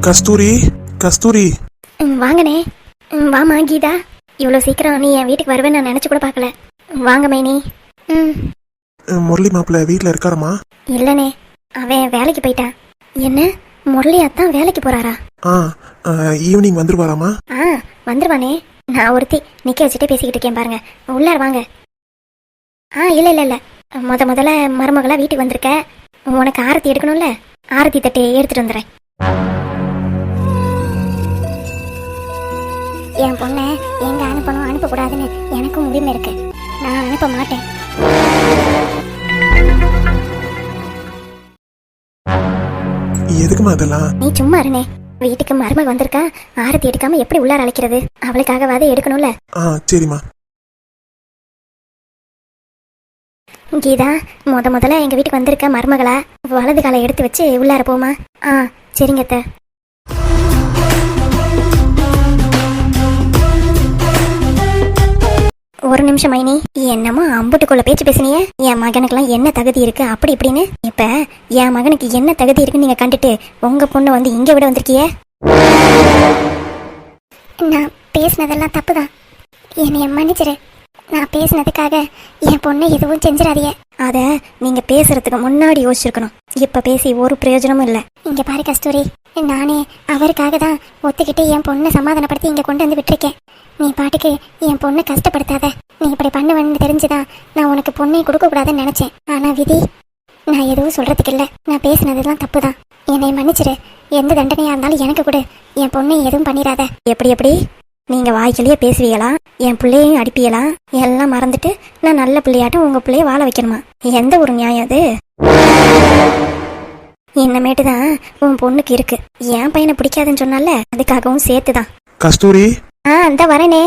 கஸ்தூரி கஸ்தூரி. ம், வாங்கண்ணே. ம், வாம்மா கீதா. இவ்வளோ சீக்கிரம் நீ என் வீட்டுக்கு வருவேன்னு நான் நினச்சி கூட பார்க்கல. வாங்க மைனி. ம். முரளி மாப்பிள்ள வீட்டில் இருக்காரம்மா? இல்லைண்ணே. அவன் வேலைக்கு போயிட்டான். என்ன? முரளி அத்தான் வேலைக்கு போறாரா? ஆ ஈவினிங் வந்துருவாராம்மா? ஆ வந்துருவானே. நான் ஒருத்தி நிக்க வச்சுட்டே பேசிக்கிட்டு இருக்கேன் பாருங்க. உள்ளார வாங்க. ஆ இல்லை இல்லை இல்லை. முத முதல்ல மருமகளா வீட்டுக்கு வந்திருக்க. உனக்கு ஆரத்தி எடுக்கணும்ல? ஆரத்தி தட்டி எடுத்துட்டு வந்துடுறேன். என் பொண்ணை எங்க அனுப்பணும் அனுப்பக்கூடாதுன்னு எனக்கும் உரிமை இருக்கு. நான் அனுப்ப மாட்டேன். எதுக்குமா அதெல்லாம் நீ சும்மா இருனே வீட்டுக்கு மருமக வந்திருக்கா? ஆரத்தி எடுக்காம எப்படி உள்ளார அழைக்கிறது? அவளுக்காகவாது எடுக்கணும்ல? ஆ சரிம்மா. கீதா முத முதல்ல எங்க வீட்டுக்கு வந்திருக்க மருமகளா? வலது காலை எடுத்து வச்சு உள்ளார போமா? ஆ சரிங்க அத்தை. ஒரு நிமிஷம் மைனி. என்னமோ அம்புட்டுக்குள்ள பேச்சு பேசுனியே. என் மகனுக்குலாம் என்ன தகுதி இருக்கு? அப்படி இப்படின்னு. இப்ப என் மகனுக்கு என்ன தகுதி இருக்குன்னு நீங்க கண்டுட்டு உங்க பொண்ணு வந்து இங்க விட வந்திருக்கிய? நான் பேசினதெல்லாம் தப்புதான். என்னைய மன்னிச்சிரு. நான் பேசினதுக்காக என் பொண்ணை எதுவும் செஞ்சிடாதீங்க. அத நீங்க பேசுறதுக்கு முன்னாடி யோசிச்சிருக்கணும். இப்ப பேசி ஒரு பிரயோஜனமும் இல்ல. இங்க பாரு கஸ்தூரி. நானே அவருக்காக தான் ஒத்துக்கிட்டு என் பொண்ணை சமாதானப்படுத்தி இங்க கொண்டு வந்து விட்டுருக்கேன். நீ பாட்டுக்கு என் பொண்ணை கஷ்டப்படுத்தாத. நீ இப்படி பண்ணுவேன்னு தெரிஞ்சுதான் நான் உனக்கு பொண்ணை கொடுக்க கூடாதுன்னு நினைச்சேன். ஆனா விதி நான் எதுவும் சொல்றதுக்கு இல்ல. நான் பேசினதெல்லாம் தப்பு தான் என்னை மன்னிச்சிரு. எந்த தண்டனையா இருந்தாலும் எனக்கு கொடு. என் பொண்ணை எதுவும் பண்ணிடாத. எப்படி எப்படி? நீங்க வாய்க்கிலேயே பேசுவீங்களா? என் பிள்ளையும் அடிப்பீங்களா? எல்லாம் மறந்துட்டு நான் நல்ல பிள்ளையாட்டம் உங்க பிள்ளைய வாழ வைக்கணுமா? எந்த ஒரு நியாயம் அது? இன்னமேட்டு தான் உன் பொண்ணுக்கு இருக்கு. என் பையனை பிடிக்காதுன்னு சொன்னால அதுக்காகவும் சேர்த்துதான். கஸ்தூரி ஆ அந்த வரனே.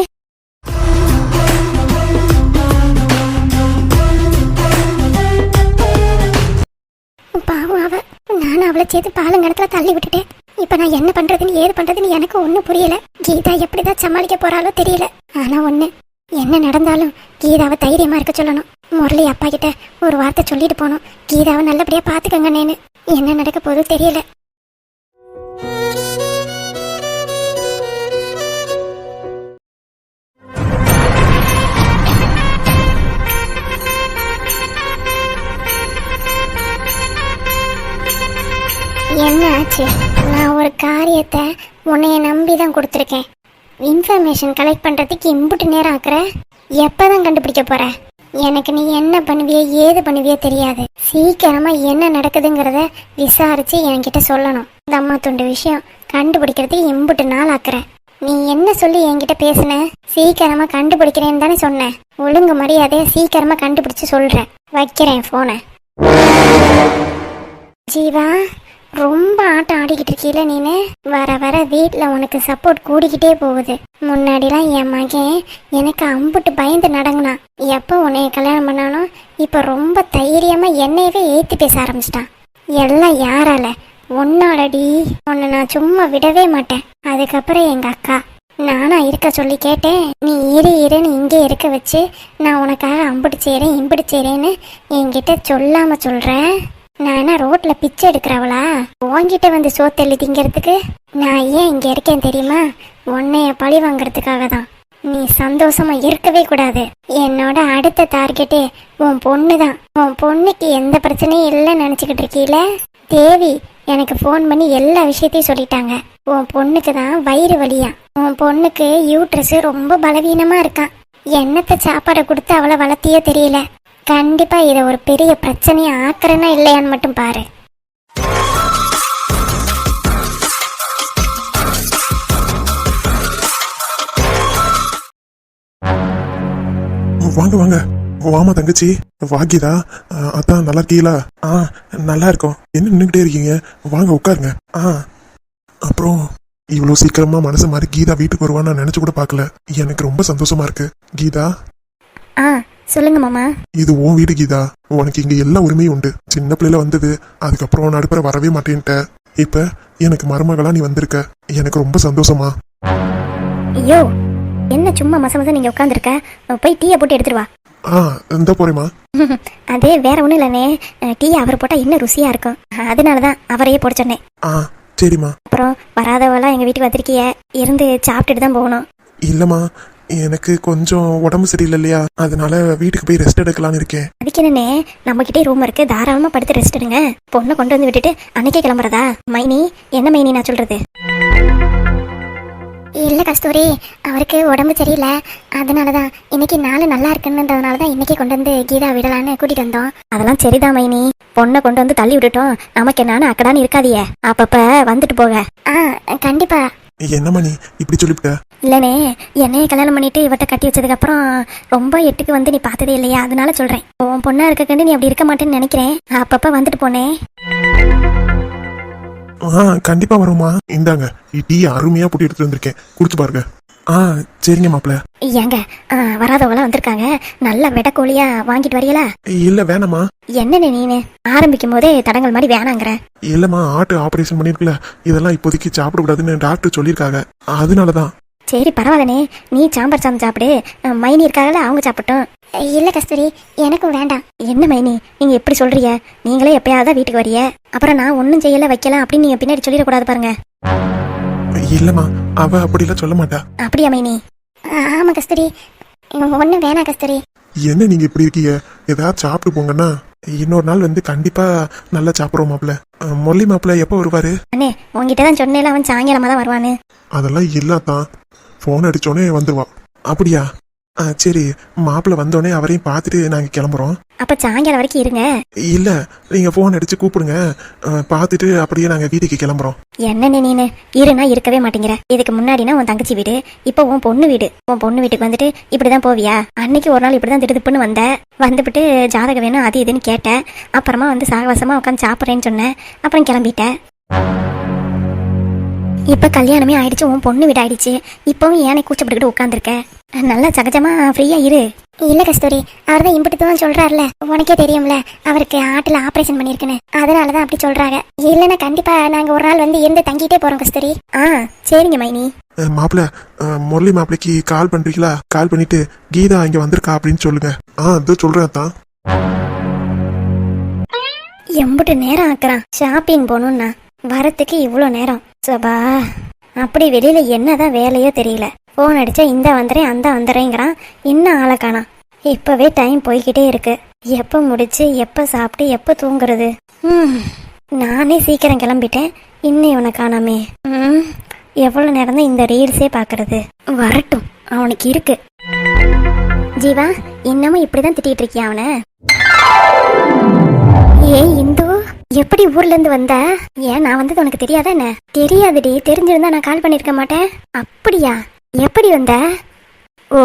பாவம் அவ. நானும் அவளை சேர்த்து பாலங்கணத்துல தள்ளி விட்டுட்டேன். இப்ப நான் என்ன பண்றதுன்னு ஏது பண்றதுன்னு எனக்கு ஒன்றும் புரியல. கீதா எப்படிதான் சமாளிக்க போறாளோ தெரியல. ஆனா ஒண்ணு என்ன நடந்தாலும் கீதாவை தைரியமா இருக்க சொல்லணும். முரளி அப்பா கிட்ட ஒரு வார்த்தை சொல்லிட்டு போகணும் கீதாவை நல்லபடியா பாத்துக்கங்க நேனு என்ன நடக்க போதும் தெரியல. என்ன ஆச்சு நான் ஒரு காரியத்தை உன்னைய நம்பி தான் கொடுத்துருக்கேன். இன்ஃபர்மேஷன் கலெக்ட் பண்ணுறதுக்கு இம்புட்டு நேரம் ஆக்குற? எப்பதான் கண்டுபிடிக்க போற? எனக்கு நீ என்ன பண்ணுவியோ ஏது பண்ணுவியோ தெரியாது. சீக்கிரமா என்ன நடக்குதுங்கிறத விசாரிச்சு என்கிட்ட சொல்லணும். இந்த அம்மா துண்டு விஷயம் கண்டுபிடிக்கிறதுக்கு இம்புட்டு நாள் ஆக்குற. நீ என்ன சொல்லி என்கிட்ட பேசுன? சீக்கிரமா கண்டுபிடிக்கிறேன்னு தானே சொன்னேன் ஒழுங்கு மரியாதைய சீக்கிரமா கண்டுபிடிச்சு சொல்றேன் வைக்கிறேன் போனை ஜீவா ரொம்ப ஆட்டம் ஆடிக்கிட்டு இருக்கீல நீனு? வர வர வீட்டில் உனக்கு சப்போர்ட் கூடிக்கிட்டே போகுது. முன்னாடிலாம் என் மகன் எனக்கு அம்புட்டு பயந்து நடங்கினான் எப்போ உன்னைய கல்யாணம் பண்ணானோ இப்போ ரொம்ப தைரியமாக என்னையவே ஏற்றி பேச ஆரம்பிச்சிட்டான். எல்லாம் யாரால? ஒன்னாலடி உன்னை நான் சும்மா விடவே மாட்டேன். அதுக்கப்புறம் எங்கள் அக்கா? நானா இருக்க சொல்லி கேட்டேன். நீ இரு இருன்னு இங்கே இருக்க வச்சு நான் உனக்காக அம்புட்டு செய்கிறேன் என்கிட்ட சொல்லாமல் சொல்கிறேன் நான் என்ன ரோட்ல பிச்சை எடுக்கிறவளா? உன்கிட்ட வந்து சோத்தெல்லி திங்கிறதுக்கு நான் ஏன் இங்க இருக்கேன் தெரியுமா? உன்னைய பழி வாங்குறதுக்காக தான் நீ சந்தோஷமா இருக்கவே கூடாது. என்னோட அடுத்த டார்கெட்டே உன் பொண்ணு தான் உன் பொண்ணுக்கு எந்த பிரச்சனையும் இல்லைன்னு நினச்சிக்கிட்டு இருக்கீல? தேவி எனக்கு ஃபோன் பண்ணி எல்லா விஷயத்தையும் சொல்லிட்டாங்க. உன் பொண்ணுக்கு தான் வயிறு வலியா? உன் பொண்ணுக்கு யூட்ரஸ் ரொம்ப பலவீனமா இருக்கான் என்னத்த சாப்பாடை கொடுத்து அவளை வளர்த்தியே தெரியல. கண்டிப்பா இதை ஒரு பெரிய பிரச்சனையை ஆக்குறேன்னா இல்லையான்னு மட்டும் பாரு. வாங்க வாங்க. வாமா தங்கச்சி. வாகிதா. ஆ, அதான் நல்லா இருக்கீங்களா? ஆ நல்லா இருக்கோம். என்ன நின்றுக்கிட்டே இருக்கீங்க? வாங்க உட்காருங்க. ஆ அப்புறம் இவ்வளோ சீக்கிரமா மனசு மாதிரி கீதா வீட்டுக்கு வருவான்னு நான் நினைச்சு கூட பார்க்கல. எனக்கு ரொம்ப சந்தோஷமா இருக்கு. கீதா. ஆ சொல்லுங்க மாமா. இது உன் வீடு கீதா. உனக்கு இங்க எல்லா உரிமையும் உண்டு. சின்ன பிள்ளைல வந்தது. அதுக்கப்புறம் நடுப்புற வரவே மாட்டேன்ட்ட. இப்ப எனக்கு மருமகளா நீ வந்திருக்க. எனக்கு ரொம்ப சந்தோஷமா. ஐயோ என்ன சும்மா மச மச நீங்க உட்காந்துருக்க போய் டீயை போட்டு எடுத்துட்டு வா. ஆ இந்த போறேம்மா. அது வேற ஒன்றும் இல்லைண்ணே. டீ அவர் போட்டால் இன்னும் ருசியாக இருக்கும். அதனால தான் அவரையே போட சொன்னேன். ஆ சரிம்மா. அப்புறம் வராதவெல்லாம் எங்கள் வீட்டுக்கு வந்திருக்கிய? இருந்து சாப்பிட்டுட்டு தான் போகணும். இல்லைம்மா. எனக்கு கொஞ்சம் உடம்பு சரியில்லை இல்லையா அதனால வீட்டுக்கு போய் ரெஸ்ட் எடுக்கலான்னு இருக்கேன். அதுக்கு என்னண்ணே நம்மக்கிட்டே ரூம் இருக்கு. தாராளமாக படுத்து ரெஸ்ட் எடுங்க. பொண்ணை கொண்டு வந்து விட்டுட்டு அன்னைக்கே கிளம்புறதா? மைனி என்ன மைனி நான் சொல்றது? இல்லை கஸ்தூரி அவருக்கு உடம்பு சரியில்லை. அதனால தான் இன்னைக்கு நாள் நல்லா இருக்குன்றதுனால தான் இன்னைக்கு கொண்டு வந்து கீதா விடலான்னு கூட்டிட்டு வந்தோம். அதெல்லாம் சரிதான் மைனி. பொண்ணை கொண்டு வந்து தள்ளி விட்டுட்டோம். நமக்கு என்னன்னு அக்கடான்னு இருக்காதியே அப்பப்ப வந்துட்டு போக ஆ கண்டிப்பா. என்னம்மா நீ இப்படி சொல்லிவிட்ட? இல்லனே என்னைய கல்யாணம் பண்ணிட்டு இவட்ட கட்டி வச்சதுக்கு அப்புறம் ரொம்ப எட்டுக்கு வந்து நீ பார்த்ததே இல்லையா? அதனால சொல்றேன். உன் பொண்ணா இருக்க கண்டு நீ அப்படி இருக்க மாட்டேன்னு நினைக்கிறேன். அப்பப்ப வந்துட்டு போனேன் ஆ கண்டிப்பா வரும்மா. இந்தாங்க டீ அருமையா போட்டு எடுத்துட்டு வந்திருக்கேன். குடிச்சு பாருங்க. ஆ சரிங்க மாப்பிள்ள. ஏங்க ஆ, வராதவங்களாம் வந்திருக்காங்க. நல்ல வெடக்கோழியா வாங்கிட்டு வரீங்களா இல்ல வேணாம்மா. என்னண்ணே நீனு? ஆரம்பிக்கும் போதே தடங்கள் மாதிரி வேணாங்கிற. இல்லம்மா ஆட்டு ஆபரேஷன் பண்ணிருக்குல்ல இதெல்லாம் இப்போதைக்கு சாப்பிடக்கூடாதுன்னு டாக்டர் சொல்லியிருக்காங்க. அதனாலதான். சரி பரவாயில்லனே நீ சாம்பார் சாதம் சாப்பிடு. மைனி இருக்காங்கல்ல அவங்க சாப்பிட்டோம். இல்ல கஸ்தூரி. எனக்கும் வேண்டாம். என்ன மைனி? நீங்க எப்படி சொல்றீங்க? நீங்களே எப்பயாவது வீட்டுக்கு வரிய? அப்புறம் நான் ஒன்றும் செய்யல வைக்கல அப்படின்னு நீங்க பின்னாடி சொல்லிடக்கூடாது பாருங்க. இல்லம்மா அவ அப்படிலாம் சொல்ல மாட்டா. அப்படியா மைனி? ஆமா கஸ்தூரி. ஒன்றும் வேணாம் கஸ்தூரி. என்ன நீங்க இப்படி இருக்கீங்க? ஏதாவது சாப்பிட்டு போங்கன்னா இன்னொரு நாள் வந்து கண்டிப்பா நல்லா சாப்பிடுறோம் மாப்பிள்ள. முரளி மாப்பிள்ள எப்போ வருவாரு? அண்ணே உங்ககிட்ட தான் சொன்னேல அவன் சாயங்காலமா தான் வருவான்னு. அதெல்லாம் இல்லாதான். ஃபோன் அடிச்சோடனே வந்துருவா. அப்படியா? ஆ, சரி மாப்பிள்ள வந்தோடனே அவரையும் பார்த்துட்டு நாங்க கிளம்புறோம். அப்ப சாயங்காலம் வரைக்கும் இருங்க. இல்ல நீங்க ஃபோன் அடிச்சு கூப்பிடுங்க. ஆ, பார்த்துட்டு அப்படியே நாங்க வீட்டுக்கு கிளம்புறோம். என்னண்ணே நீனு இருனா இருக்கவே மாட்டேங்கிற. இதுக்கு முன்னாடினா உன் தங்கச்சி வீடு இப்போ உன் பொண்ணு வீடு. உன் பொண்ணு வீட்டுக்கு வந்துட்டு இப்படிதான் போவியா? அன்னைக்கு ஒரு நாள் இப்படிதான் திடுதுப்புன்னு வந்த. வந்துவிட்டு ஜாதகம் வேணும் அது இதுன்னு கேட்டேன் அப்புறமா வந்து சாகவாசமா உட்காந்து சாப்பிட்றேன்னு சொன்னேன் அப்புறம் கிளம்பிட்டேன் இப்ப கல்யாணமே ஆயிடுச்சு உன் பொண்ணு வீடு ஆயிடுச்சு இப்பவும் ஏனை கூச்சப்பட்டுக்கிட்டு உட்காந்துருக்க நல்லா சகஜமா ஃப்ரீயா இரு. இல்ல கஸ்தூரி அவர் தான் இம்பிட்டு தான் சொல்றாருல உனக்கே தெரியும்ல அவருக்கு ஆட்டுல ஆபரேஷன் பண்ணிருக்குன்னு அதனாலதான் அப்படி சொல்றாங்க. இல்லைன்னா கண்டிப்பா நாங்க ஒரு நாள் வந்து இருந்து தங்கிட்டே போறோம் கஸ்தூரி? ஆ சரிங்க மைனி. மாப்பிள்ள முரளி மாப்பிளைக்கு கால் பண்றீங்களா? கால் பண்ணிட்டு கீதா இங்க வந்திருக்கா அப்படின்னு சொல்லுங்க. ஆ இதோ சொல்றேன் தான் எம்புட்டு நேரம் ஆக்குறான். ஷாப்பிங் போகணும்னா வரத்துக்கு இவ்வளோ நேரம். சபா. அப்படி வெளியில என்னதான் வேலையோ தெரியல. ஃபோன் அடிச்சா இந்த வந்துறேன் அந்த வந்துறேங்கிறான். இன்னும் ஆளை காணாம் இப்பவே டைம் போய்கிட்டே இருக்கு. எப்போ முடிச்சு எப்போ சாப்பிட்டு எப்போ தூங்குறது? ம் நானே சீக்கிரம் கிளம்பிட்டேன். இன்னும் இவனை காணாமே. ம் எவ்வளோ நேரம் தான் இந்த ரீல்ஸே பார்க்கறது வரட்டும். அவனுக்கு இருக்கு. ஜீவா இன்னமும் இப்படிதான் திட்டிட்டு இருக்கியா அவனை? ஏய் இந்து. எப்படி ஊர்ல இருந்து வந்த? ஏன் நான் வந்தது உனக்கு தெரியாதா என்ன? தெரியாதுடி தெரிஞ்சிருந்தா நான் கால் பண்ணிருக்க மாட்டேன். அப்படியா? எப்படி வந்த? ஓ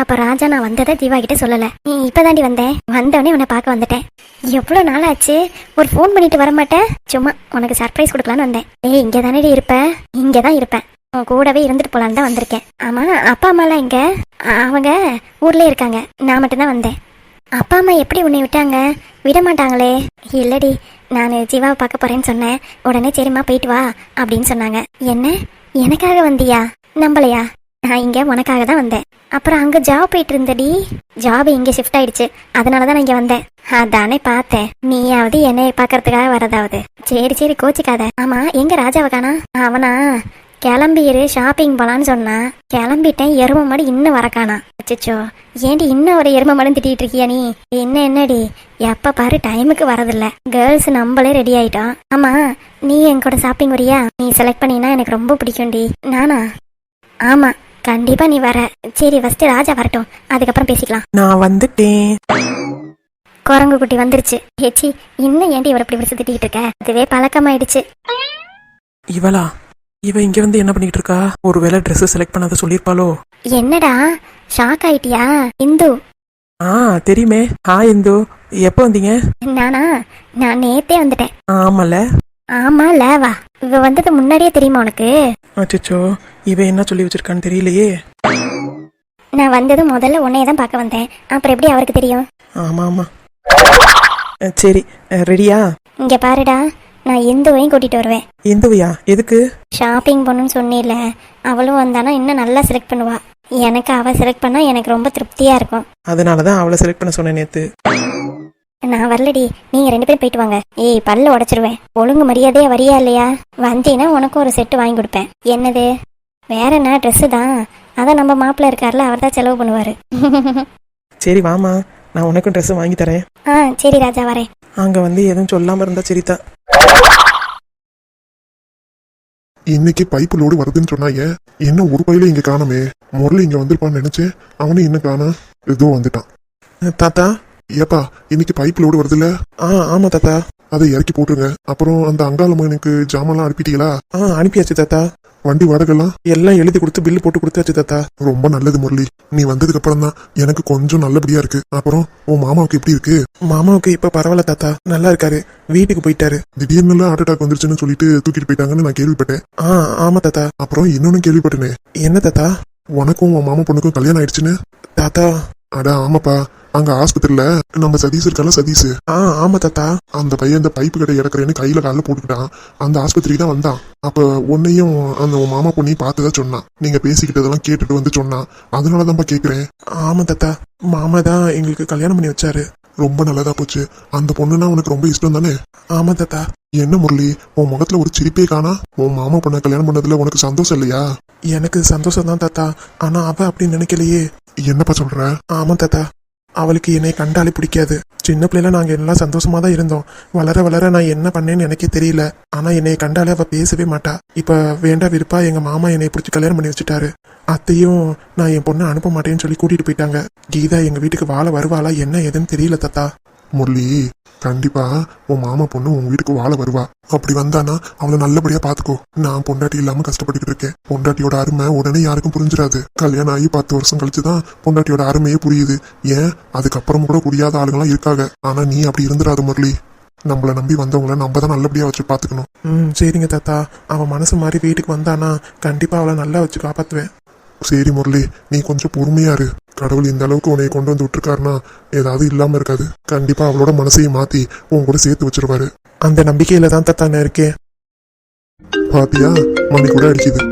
அப்ப ராஜா நான் வந்ததை ஜீவா கிட்ட சொல்லல. நீ இப்பதாண்டி வந்தேன். வந்தவனே உன்னை பார்க்க வந்துட்டேன். எவ்வளவு நாள் ஆச்சு ஒரு ஃபோன் பண்ணிட்டு வர மாட்டேன் சும்மா உனக்கு சர்ப்ரைஸ் கொடுக்கலான்னு வந்தேன். ஏய் இங்க தானே இருப்ப? இங்க தான் இருப்பேன். உன் கூடவே இருந்துட்டு போலான்னு தான் வந்திருக்கேன். ஆமா அப்பா அம்மாலாம் இங்க அவங்க ஊர்லயே இருக்காங்க. நான் மட்டும்தான் வந்தேன். அப்பா அம்மா எப்படி உன்னை விட்டாங்க? விட மாட்டாங்களே இல்லடி நான் ஜீவாவை பார்க்க போறேன்னு சொன்னேன். உடனே சரிம்மா போயிட்டு வா அப்படின்னு சொன்னாங்க. என்ன? எனக்காக வந்தியா? நம்பலையா? நான் இங்கே உனக்காக தான் வந்தேன். அப்புறம் அங்கே ஜாப் போயிட்டு இருந்தடி? ஜாப் இங்கே ஷிஃப்ட் ஆயிடுச்சு. அதனால தான் நான் இங்கே வந்தேன். அதானே பார்த்தேன். நீயாவது என்னை பார்க்கறதுக்காக வரதாவது சரி சரி கோச்சிக்காத. ஆமா எங்க ராஜாவை காணா அவனா? கிளம்பிரு ஷாப்பிங் போலான்னு சொன்னா. கிளம்பிட்டேன் எரும மாடு இன்னும் வரக்கானா. அச்சோ ஏண்டி இன்னும் ஒரு எரும மாடு திட்டிட்டு இருக்கியா நீ? என்ன என்னடி? எப்ப பாரு டைமுக்கு வரதில்ல. கேர்ள்ஸ் நம்மளே ரெடி ஆயிட்டோம். ஆமா நீ என் கூட ஷாப்பிங் வரியா? நீ செலக்ட் பண்ணினா எனக்கு ரொம்ப பிடிக்கும்டி. நானா? ஆமா கண்டிப்பா நீ வர. சரி ஃபர்ஸ்ட் ராஜா வரட்டும். அதுக்கப்புறம் பேசிக்கலாம். நான் வந்துட்டேன். குரங்கு குட்டி வந்துருச்சு. ஏச்சி இன்னும் ஏண்டி இவரை இப்படி பிடிச்சு திட்டிட்டு இருக்க? அதுவே பழக்கமாயிடுச்சு. இவளா? இவ இங்க வந்து என்ன பண்ணிட்டு இருக்கா? ஒருவேளை Dress செலக்ட் பண்ணாத சொல்லிருப்பாளோ என்னடா? ஷாக் ஆயிட்டியா? இந்து. ஆ தெரியுமே. ஹாய் இந்து. எப்போ வந்தீங்க? நானா? நான் நேத்தே வந்துட்டேன். ஆமால ஆமா லேவா இவ வந்தது முன்னாடியே தெரியுமா உனக்கு? அச்சோ இவ என்ன சொல்லி வச்சிருக்கான்னு தெரியலையே. நான் வந்தது முதல்ல உன்னைய தான் பார்க்க வந்தேன். அப்புறம் எப்படி அவருக்கு தெரியும்? ஆமா ஆமா. அஹ், சரி. அஹ், ரெடியா இங்க பாருடா. நான் இந்துவையும் கூட்டிட்டு வருவேன். இந்துவையா? எதுக்கு? ஷாப்பிங் போகணும்னு சொன்னேல அவளும் வந்தானா இன்னும் நல்லா செலக்ட் பண்ணுவா. எனக்கு அவ செலக்ட் பண்ணா எனக்கு ரொம்ப திருப்தியா இருக்கும். அதனால தான் அவளை செலக்ட் பண்ண சொன்னேன் நேத்து. நான் வரலடி. நீங்க ரெண்டு பேரும் போயிட்டு வாங்க. ஏய் பல்ல உடைச்சிருவேன். ஒழுங்கு மரியாதையா வரியா இல்லையா? வந்தீங்கன்னா உனக்கும் ஒரு செட்டு வாங்கி கொடுப்பேன். என்னது? வேற என்ன? ட்ரெஸ்ஸு தான். அதான் நம்ம மாப்பிள்ள இருக்கார்ல அவர் தான் செலவு பண்ணுவாரு. சரி வாமா நான் உனக்கும் ட்ரெஸ் வாங்கி தரேன். ஆ சரி ராஜா வரேன். அங்க வந்து எதுவும் சொல்லாம இருந்தா சரிதான் இன்னைக்கு பைப்பு லோடு வருதுன்னு சொன்னாங்க என்ன ஒரு பையில இங்க காணோமே. முரளி இங்க வந்திருப்பான்னு நினைச்சேன். அவனும் இன்னும் காணோம் ஏதோ வந்துட்டான். தாத்தா? ஏப்பா இன்னைக்கு பைப் லோடு வருதுல்ல? ஆ ஆமா தாத்தா. அதை இறக்கி போட்டுருங்க. அப்புறம் அந்த அங்காள மகனுக்கு ஜாமான்லாம் அனுப்பிட்டீங்களா? ஆ அனுப்பியாச்சு தாத்தா. வண்டி வாடகைலாம் எல்லாம் எழுதி கொடுத்து பில்லு போட்டு கொடுத்தாச்சு தாத்தா. ரொம்ப நல்லது முரளி. நீ வந்ததுக்கு அப்புறம் தான் எனக்கு கொஞ்சம் நல்லபடியா இருக்கு. அப்புறம் உன் மாமாவுக்கு எப்படி இருக்கு? மாமாவுக்கு இப்ப பரவாயில்ல தாத்தா. நல்லா இருக்காரு. வீட்டுக்கு போயிட்டாரு. திடீர்னு ஹார்ட் அட்டாக் வந்துருச்சுன்னு சொல்லிட்டு தூக்கிட்டு போயிட்டாங்கன்னு நான் கேள்விப்பட்டேன். ஆ ஆமா தாத்தா. அப்புறம் இன்னொன்னு கேள்விப்பட்டேனே. என்ன தாத்தா? உனக்கும் உன் மாமா பொண்ணுக்கும் கல்யாணம் ஆயிடுச்சுன்னு? தாத்தா. அட ஆமாப்பா. அங்க ஆஸ்பத்திரியில நம்ம சதீஷ் இருக்கல சதீஷ். ஆ ஆமா தாத்தா. அந்த பையன் இந்த பைப்பு கடை இறக்குறேன்னு கையில காலில் போட்டுக்கிட்டான். அந்த ஆஸ்பத்திரிக்கு தான் வந்தான். அப்ப உன்னையும் அந்த உன் மாமா பொண்ணையும் பார்த்துதா சொன்னான் நீங்க பேசிக்கிட்டதெல்லாம் கேட்டுட்டு வந்து சொன்னான் அதனாலதான்ப்பா கேக்குறேன். ஆமா தாத்தா. மாமா தான் எங்களுக்கு கல்யாணம் பண்ணி வச்சாரு. ரொம்ப நல்லதா போச்சு. அந்த பொண்ணுன்னா உனக்கு ரொம்ப இஷ்டம் தானே? ஆமா தாத்தா. என்ன முரளி உன் முகத்துல ஒரு சிரிப்பே காணா? உன் மாமா பொண்ணை கல்யாணம் பண்ணதுல உனக்கு சந்தோஷம் இல்லையா? எனக்கு சந்தோஷம் தான் தாத்தா. ஆனா அவ அப்படி நினைக்கலையே. என்னப்பா சொல்ற? ஆமா தாத்தா. அவளுக்கு என்னை கண்டாலே பிடிக்காது. சின்ன பிள்ளைல நாங்கள் எல்லாம் சந்தோஷமாக தான் இருந்தோம். வளர வளர நான் என்ன பண்ணேன்னு எனக்கே தெரியல. ஆனால் என்னை கண்டாலே அவள் பேசவே மாட்டா. இப்போ வேண்டா விருப்பா எங்கள் மாமா என்னை பிடிச்சி கல்யாணம் பண்ணி வச்சுட்டாரு. அத்தையும் நான் என் பொண்ணை அனுப்ப மாட்டேன்னு சொல்லி கூட்டிகிட்டு போயிட்டாங்க. கீதா எங்கள் வீட்டுக்கு வாழ வருவாளா என்ன ஏதுன்னு தெரியல தத்தா. முரளி கண்டிப்பா உன் மாமா பொண்ணு உன் வீட்டுக்கு வாழ வருவா. அப்படி வந்தானா அவளை நல்லபடியா பாத்துக்கோ. நான் பொண்டாட்டி இல்லாம கஷ்டப்பட்டுக்கிட்டு இருக்கேன். பொண்டாட்டியோட அருமை உடனே யாருக்கும் புரிஞ்சிடாது. கல்யாணம் ஆகி பத்து வருஷம் கழிச்சுதான் பொண்டாட்டியோட அருமையே புரியுது. ஏன்? அதுக்கப்புறம் கூட புரியாத ஆளுங்களாம் இருக்காங்க. ஆனா நீ அப்படி இருந்துடாத முரளி. நம்மள நம்பி வந்தவங்கள நம்ம தான் நல்லபடியா வச்சு பாத்துக்கணும். ம் சரிங்க தாத்தா. அவன் மனசு மாதிரி வீட்டுக்கு வந்தானா கண்டிப்பா அவளை நல்லா வச்சு காப்பாத்துவேன். சரி முரளி நீ கொஞ்சம் பொறுமையா இரு. கடவுள் இந்த அளவுக்கு உன்னை கொண்டு வந்து விட்டுருக்காருன்னா ஏதாவது இல்லாம இருக்காது. கண்டிப்பா அவளோட மனசையும் மாத்தி உன் கூட சேர்த்து வச்சிருவாரு. அந்த நம்பிக்கையில தான் தாத்தா நான் இருக்கேன். பாத்தியா? மணி கூட அடிக்குது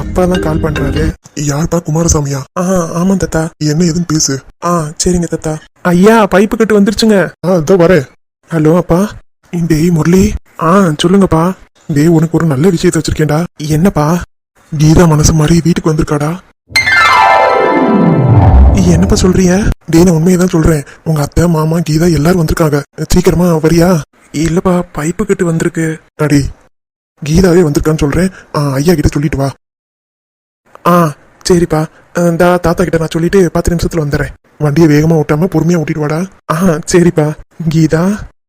அப்பா தான் கால் பண்றாரு. யார்ப்பா குமாரசாமியா? ஆ ஆமா தாத்தா. என்ன எதுன்னு பேசு. ஆ சரிங்க தாத்தா. ஐயா பைப்பு கட்டு வந்துருச்சுங்க. ஆ இதோ வரேன். ஹலோ அப்பா. டேய் முரளி. ஆ சொல்லுங்கப்பா. டேய் உனக்கு ஒரு நல்ல விஷயத்தை வச்சிருக்கேன்டா. என்னப்பா? கீதா மனசு மாதிரி வீட்டுக்கு வந்திருக்காடா? என்னப்பா சொல்றீங்க? டேய் நான் உண்மையை தான் சொல்றேன். உங்க அத்தை மாமா கீதா எல்லாரும் வந்திருக்காங்க. சீக்கிரமா வரியா? இல்லப்பா பைப்பு கட்டு வந்திருக்கு. அடி கீதாவே வந்திருக்கான்னு சொல்றேன். ஆ, ஐயா கிட்ட சொல்லிட்டு வா. ஆ சரிப்பா. இந்த தாத்தா கிட்ட நான் சொல்லிட்டு பத்து நிமிஷத்துல வந்துடுறேன் வண்டியை வேகமா ஓட்டாம பொறுமையா ஓட்டிட்டு வாடா. ஆ சரிப்பா. கீதா?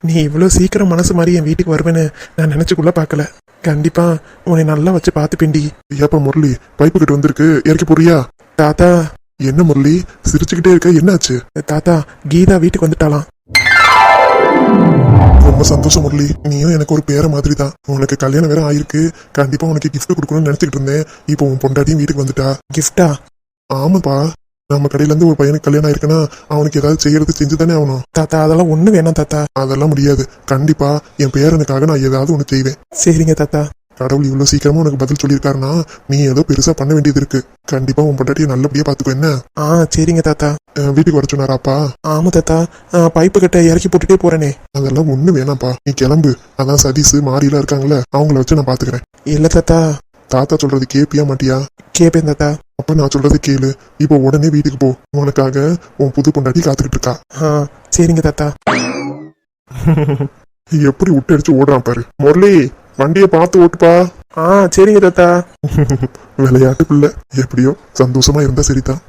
நீ இவ்வளோ சீக்கிரம் மனசு மாதிரி என் வீட்டுக்கு வருவேன்னு நான் நினைச்சுக்குள்ள பார்க்கல. கண்டிப்பா உன்னை நல்லா வச்சு பார்த்து பிண்டி. ஏப்பா முரளி பைப்பு கிட்ட வந்திருக்கு. இறக்கி போறியா தாத்தா. என்ன முரளி? சிரிச்சுக்கிட்டே இருக்க என்னாச்சு? தாத்தா கீதா வீட்டுக்கு வந்துட்டாலாம் ரொம்ப சந்தோஷம் முரளி. நீயும் எனக்கு ஒரு பேர மாதிரி தான் உனக்கு கல்யாணம் வேற ஆயிருக்கு. கண்டிப்பா உனக்கு gift கொடுக்கணும்னு நினைச்சுக்கிட்டு இருந்தேன். இப்போ உன் பொண்டாட்டியும் வீட்டுக்கு வந்துட்டா. கிஃப்டா ஆமாப்பா. நம்ம கடையில இருந்து ஒரு பையனுக்கு கல்யாணம் ஆயிருக்குன்னா அவனுக்கு ஏதாவது செய்யறது செஞ்சு தானே ஆகணும். தாத்தா அதெல்லாம் ஒண்ணு வேணாம் தாத்தா. அதெல்லாம் முடியாது. கண்டிப்பா என் பேரனுக்காக நான் ஏதாவது ஒன்று செய்வேன். சரிங்க தாத்தா. கடவுள் இவ்வளவு சீக்கிரமா உனக்கு பதில் சொல்லியிருக்காருன்னா நீ ஏதோ பெருசா பண்ண வேண்டியது இருக்கு. கண்டிப்பா உன் பொண்டாட்டியை நல்லபடியா பாத்துக்கோ என்ன? ஆ சரிங்க தாத்தா. அஹ் வீட்டுக்கு வர சொன்னாராப்பா? ஆமா தாத்தா. பைப்பு கட்டை இறக்கி போட்டுட்டே போறேனே. அதெல்லாம் ஒண்ணு வேணாம்ப்பா. நீ கிளம்பு. அதான் சதீஷ் மாறிலாம் இருக்காங்கல்ல அவங்கள வச்சு நான் பாத்துக்கிறேன். இல்ல தாத்தா. தாத்தா சொல்றது கேப்பியா மாட்டியா? கேப்பேன் தாத்தா. அப்ப நான் சொல்றது கேளு. இப்போ உடனே வீட்டுக்கு போ. உனக்காக உன் புது பொண்டாட்டி காத்துக்கிட்டு இருக்கா. ஆ சரிங்க தாத்தா. எப்படி விட்டு அடிச்சு ஓடுறான் பாரு. முரளி வண்டியை பார்த்து ஓட்டுப்பா. ஆ சரிங்க தாத்தா. விளையாட்டு பிள்ளை. எப்படியோ சந்தோஷமா இருந்தா சரிதான்.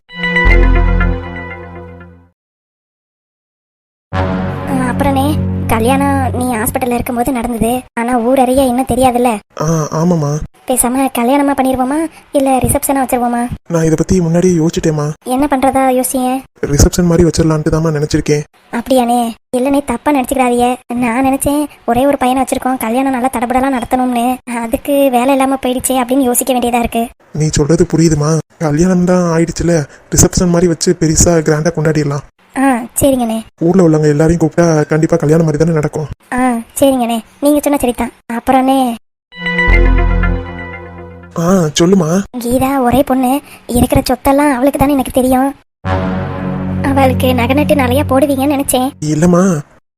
ஆ, அப்புறண்ணே கல்யாணம் நீ ஹாஸ்பிட்டல்ல இருக்கும்போது நடந்தது. ஆனா ஊர் அறிய இன்னும் தெரியாதுல்ல? ஆ ஆமாம்மா. பேசாம கல்யாணமா பண்ணிருவோமா? இல்ல ரிசப்ஷனா வச்சிருவோமா? நான் இதை பத்தி முன்னாடியே யோசிச்சிட்டேம்மா. என்ன பண்றதா யோசிங்க ரிசப்ஷன் மாதிரி வச்சிடலான்ட்டு தாம்மா நினைச்சிருக்கேன். அப்படியானே இல்லனே தப்பா நினைச்சுக்கிறாதீங்க நான் நினைச்சேன் ஒரே ஒரு பையனை வச்சிருக்கோம். கல்யாணம் நல்லா தடபடலாம் நடத்தணும்னு. அதுக்கு வேலை இல்லாம போயிடுச்சே அப்படின்னு யோசிக்க வேண்டியதா இருக்கு. நீ சொல்றது புரியுதுமா கல்யாணம் தான் ஆயிடுச்சுல. ரிசப்ஷன் மாதிரி வச்சு பெருசா கிராண்டா கொண்டாடிடலாம். ஆ சரிங்கண்ணே. ஊர்ல உள்ளவங்க எல்லாரையும் கூப்பிட்டா கண்டிப்பா கல்யாணம் மாதிரி தானே நடக்கும். ஆ சரிங்கண்ணே. நீங்க சொன்ன சரிதான். அப்புறம்ண்ணே ஆ சொல்லுமா. கீதா ஒரே பொண்ணு. இருக்கிற சொத்தெல்லாம் அவளுக்கு தானே எனக்கு தெரியும். அவளுக்கு நகை நட்டு நிறைய போடுவீங்கன்னு நினைச்சேன். இல்லம்மா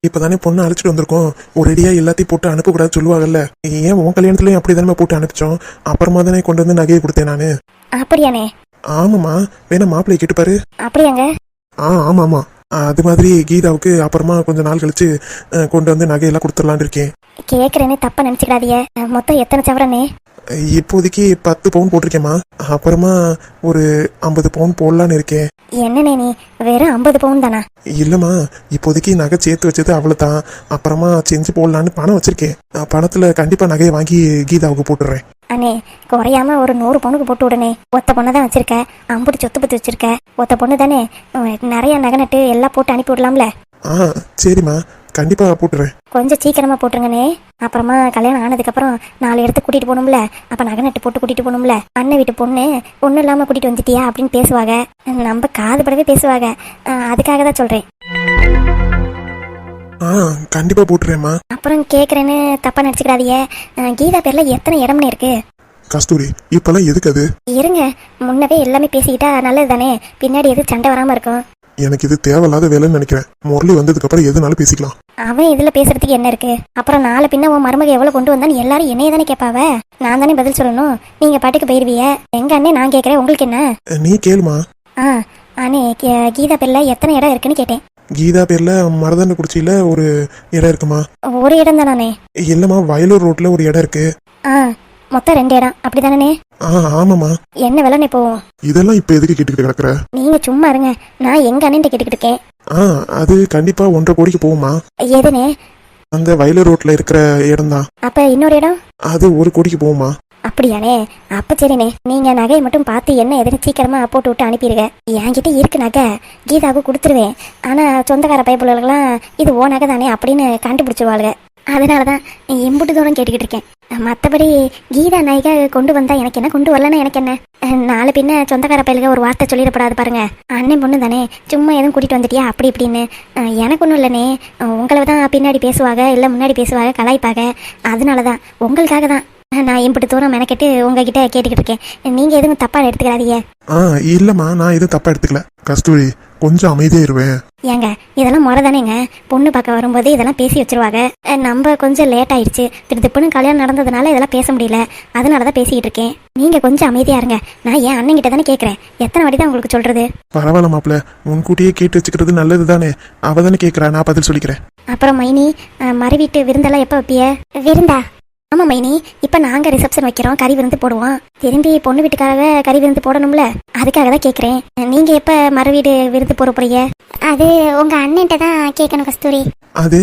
இப்பதானே பொண்ணு அழைச்சிட்டு வந்திருக்கோம். ஒரேடியா எல்லாத்தையும் போட்டு அனுப்பக்கூடாது சொல்லுவாங்கல்ல. ஏன் உன் கல்யாணத்துலயும் அப்படிதானே போட்டு அனுப்பிச்சோம். அப்புறமா தானே கொண்டு வந்து நகையை கொடுத்தேன் நானு. அப்படியானே ஆமாம்மா வேணா மாப்பிள்ளைய கேட்டுப்பாரு அப்படியாங்க. ஆ ஆமா ஆமா அது மாதிரி கீதாவுக்கு அப்புறமா கொஞ்ச நாள் கழிச்சு கொண்டு வந்து நகையெல்லாம் கொடுத்துடலான்னு இருக்கேன். கேக்குறேன்னு தப்பா நினைச்சுக்காதீங்க. மொத்தம் எத்தனை சவரனே இப்போதைக்கு பத்து பவுன் போட்டிருக்கேம்மா. அப்புறமா ஒரு ஐம்பது பவுன் போடலான்னு இருக்கேன். என்னண்ணே நீ வெறும் ஐம்பது பவுன் தானா? இல்லைம்மா இப்போதைக்கு நகை சேர்த்து வச்சது அவ்வளோதான் அப்புறமா செஞ்சு போடலான்னு பணம் வச்சிருக்கேன். அஹ், பணத்துல கண்டிப்பா நகையை வாங்கி கீதாவுக்கு போட்டுடுறேன். அண்ணே குறையாம ஒரு நூறு பவுனுக்கு போட்டு விடனே. ஒத்த பொண்ணு தான் வச்சிருக்க. அம்புட்டு சொத்து பத்து வச்சிருக்க. ஒத்த பொண்ணு தானே. நிறைய நகை நட்டு எல்லாம் போட்டு அனுப்பி விடலாம்ல? ஆ சரிம்மா. கண்டிப்பா போட்டுறேன். கொஞ்சம் சீக்கிரமா போட்டுருங்கண்ணே. அப்புறமா கல்யாணம் ஆனதுக்கப்புறம் நாலு இடத்துக்கு கூட்டிட்டு போகணும்ல. அப்ப நகை நட்டு போட்டு கூட்டிட்டு போகணும்ல. அண்ணன் வீட்டு பொண்ணு ஒன்றும் இல்லாம கூட்டிட்டு வந்துட்டியா அப்படின்னு பேசுவாங்க. நம்ம காது படவே பேசுவாங்க. அதுக்காக தான் சொல்றேன். ஆ கண்டிப்பா போட்டுறேம்மா. அப்புறம் கேட்குறேன்னு தப்பா நினச்சிக்கிறாதீங்க கீதா பேர்ல எத்தனை இடம்னு இருக்கு? கஸ்தூரி இப்பெல்லாம் எதுக்கு அது? இருங்க. முன்னவே எல்லாமே பேசிக்கிட்டா நல்லது தானே பின்னாடி எது சண்டை வராம இருக்கும். எனக்கு இது தேவையில்லாத வேலைன்னு நினைக்கிறேன். முரளி வந்ததுக்கு அப்புறம் எதுனாலும் பேசிக்கலாம். அவன் இதுல பேசுறதுக்கு என்ன இருக்கு? அப்புறம் நாளை பின்ன உன் மருமக எவ்வளவு கொண்டு வந்தான்னு எல்லாரும் என்னைய தானே கேட்பாவ? நான் தானே பதில் சொல்லணும். நீங்க பாட்டுக்கு போயிருவிய? எங்க அண்ணே நான் கேட்கறேன். உங்களுக்கு என்ன? நீ கேளுமா. ஆ அண்ணே கீ- கீதா பேர்ல எத்தனை இடம் இருக்குன்னு கேட்டேன். கீதா பேர்ல மருதண்ட குடிச்சியில ஒரு இடம் இருக்குமா? ஒரு இடம் தானே இல்லம்மா வயலூர் ரோட்ல ஒரு இடம் இருக்கு. ஆ மொத்தம் ரெண்டு இடம் அப்படிதானே? ஆ ஆமாம்மா. என்ன விலைன்னு போவோம் இதெல்லாம் இப்ப எதுக்கு கேட்டுக்கிட்டு கிடக்குற? நீங்க சும்மா இருங்க. நான் எங்க அண்ணன் கேட்டுக்கிட்டு இருக்கேன். ஆ அது கண்டிப்பா ஒன்றரை கோடிக்கு போகுமா எதுனே அந்த வயலூர் ரோட்ல இருக்கிற இடம் தான் அப்ப இன்னொரு இடம்? அது ஒரு கோடிக்கு போகுமா அப்படியானே? அப்ப சரிண்ணே. நீங்க நகையை மட்டும் பார்த்து என்ன எதுன்னு சீக்கிரமா போட்டு விட்டு அனுப்பிடுங்க. என்கிட்ட இருக்கு நகை. கீதாவுக்கு கொடுத்துருவேன். ஆனா சொந்தக்கார பைப்புகளுக்கெல்லாம் இது ஓ நகை தானே அப்படின்னு கண்டுபிடிச்சிருவாளுங்க. அதனாலதான் எம்புட்டு தூரம் கேட்டுக்கிட்டு இருக்கேன். மற்றபடி கீதா நாயகா கொண்டு வந்தா எனக்கு என்ன கொண்டு வரலன்னா எனக்கு என்ன? நாலு பின்ன சொந்தக்கார பயிலுக ஒரு வார்த்தை சொல்லிடப்படாது பாருங்க. அண்ணன் பொண்ணு தானே சும்மா எதுவும் கூட்டிட்டு வந்துட்டியா? அப்படி இப்படின்னு. எனக்கு ஒன்றும் இல்லைனே உங்களை தான் பின்னாடி பேசுவாங்க இல்லை முன்னாடி பேசுவாங்க கலாய்ப்பாங்க அதனால தான் உங்களுக்காக தான். நான் இப்படி தூரம் மெனக்கெட்டு உங்ககிட்ட கேட்டுக்கிட்டு இருக்கேன். நீங்க எதுவும் தப்பா எடுத்துக்கிறாதீங்க ஆ இல்லம்மா நான் எதுவும் தப்பா எடுத்துக்கல. கஸ்தூரி கொஞ்சம் அமைதியா இருவேன். ஏங்க இதெல்லாம் முறை தானேங்க பொண்ணு பார்க்க வரும்போது இதெல்லாம் பேசி வச்சிருவாங்க. அஹ் நம்ம கொஞ்சம் லேட் ஆயிடுச்சு. திருப்புன்னு கல்யாணம் நடந்ததுனால இதெல்லாம் பேச முடியல. அதனால தான் பேசிக்கிட்டு இருக்கேன். நீங்க கொஞ்சம் அமைதியா இருங்க. நான் என் அண்ணன் கிட்ட தானே கேட்கறேன் எத்தனை வாட்டி தான் உங்களுக்கு சொல்றது? பரவாயில்ல மாப்பிள்ள. முன்கூட்டியே கேட்டு வச்சுக்கிறது நல்லது தானே அவ தானே கேட்கறா நான் பதில் சொல்லிக்கிறேன். அப்புறம் மைனி அஹ், மறு வீட்டு விருந்தெல்லாம் எப்போ வைப்பிய விருந்தா. ஆமா மைனி. இப்ப நாங்க ரிசப்ஷன் வைக்கிறோம். கறி விருந்து போடுவோம். திரும்பி பொண்ணு வீட்டுக்காக கறி விருந்து போடணும்ல? அதுக்காக தான் கேக்குறேன். நீங்க எப்ப மறு வீடு விருந்து போற போறீங்க? அது உங்க அண்ணன்ட்ட தான் கேட்கணும் கஸ்தூரி. அது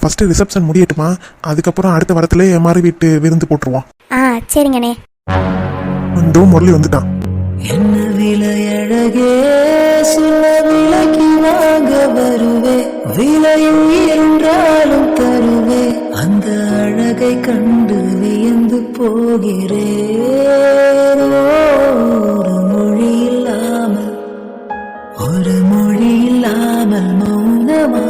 ஃபர்ஸ்ட் ரிசப்ஷன் முடியட்டுமா? அதுக்கப்புறம் அடுத்த வாரத்துல மாறி வீட்டு விருந்து போட்டுருவோம். ஆ சரிங்கண்ணே. இந்த முரளி வந்துட்டான். என்ன விலை அழகே சொல்ல விலைக்கு வாங்க வருவே. விலையும் என்றாலும் நாளே அந்த அழகை கண்டு வியந்து போகிறேன். ஒரு மொழி இல்லாமல் ஒரு மொழி இல்லாமல் மௌனமா